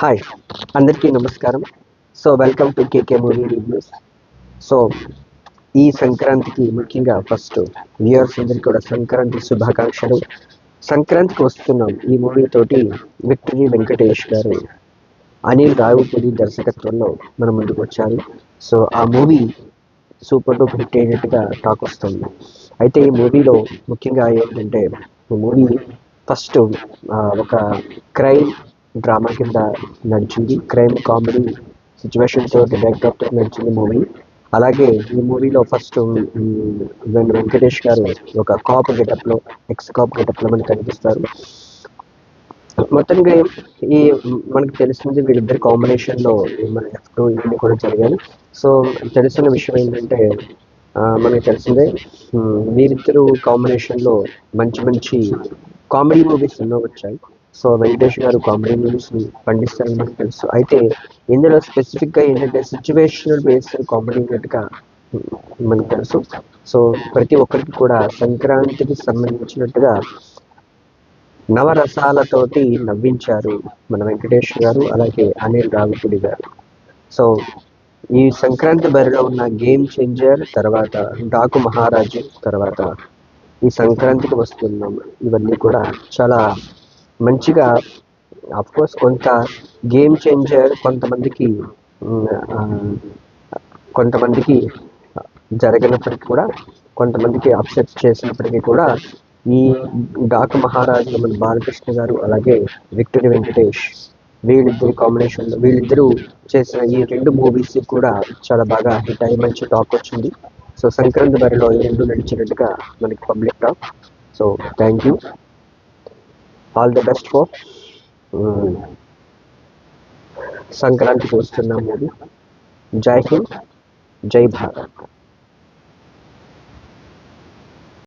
Hi అందరికీ నమస్కారం. So welcome to KK movie reviews so ఈ సంక్రాంతికి ముఖ్యంగా ఫస్ట్ వ్యూయర్స్ అందరికీ కూడా సంక్రాంతి శుభాకాంక్షలు. సంక్రాంతికి వస్తున్నాం. ఈ మూవీ తోటి విక్టరీ వెంకటేష్ గారు అనిల్ రావుపూడి దర్శకత్వంలో మన ముందుకు వచ్చారు. సో ఆ మూవీ సూపర్ డూపర్ హిట్ అయినట్టుగా టాక్ వస్తుంది. అయితే ఈ మూవీలో ముఖ్యంగా ఏంటంటే ఈ మూవీ ఫస్ట్ ఒక క్రైమ్ డ్రామా కింద నడిచింది. క్రైమ్ కామెడీ సిచ్యువేషన్తో బ్యాక్డ్రాప్తో నడిచింది మూవీ. అలాగే ఈ మూవీలో ఫస్ట్ వెంకటేష్ గారు ఒక కాప్ గెటప్లో ఎక్స్ కాప్ గెటప్లో మనకు కనిపిస్తారు. మొత్తంగా ఈ మనకు తెలిసింది వీళ్ళిద్దరి కాంబినేషన్లో మన ఎఫ్ టూ ఇవన్నీ కూడా జరిగాయి. సో తెలిసిన విషయం ఏంటంటే మనకు తెలిసిందే వీరిద్దరు కాంబినేషన్లో మంచి మంచి కామెడీ మూవీస్ ఎన్నో వచ్చాయి. సో వెంకటేష్ గారు కామెడీ మూవీస్ని పండిస్తారని తెలుసు. అయితే ఇందులో స్పెసిఫిక్గా ఏంటంటే సిచ్యువేషనల్ బేస్డ్ కామెడీ ఉన్నట్టుగా మనకు తెలుసు. సో ప్రతి ఒక్కరికి కూడా సంక్రాంతికి సంబంధించినట్టుగా నవరసాలతోటి నవ్వించారు మన వెంకటేష్ గారు అలాగే అనిల్ రావిపుడి గారు. సో ఈ సంక్రాంతి బరిలో ఉన్న గేమ్ చేంజర్ తర్వాత డాకు మహారాజు తర్వాత ఈ సంక్రాంతికి వస్తున్నాం ఇవన్నీ కూడా చాలా మంచిగా కోర్స్ కొంత గేమ్ చేంజర్ కొంతమందికి కొంతమందికి జరగనప్పటికీ కూడా కొంతమందికి అప్సెట్ చేసినప్పటికీ కూడా ఈ డాక్ మహారాజు మన బాలకృష్ణ గారు అలాగే విక్టరీ వెంకటేష్ వీళ్ళిద్దరి కాంబినేషన్లో వీళ్ళిద్దరూ చేసిన ఈ రెండు మూవీస్ కూడా చాలా బాగా హిట్ అయ్యి మంచి టాక్ వచ్చింది. సో సంక్రాంతి బరిలో ఈ రెండు నడిచినట్టుగా మనకి public talk so thank you all the best for Sankranti को जय हिंद जय भारत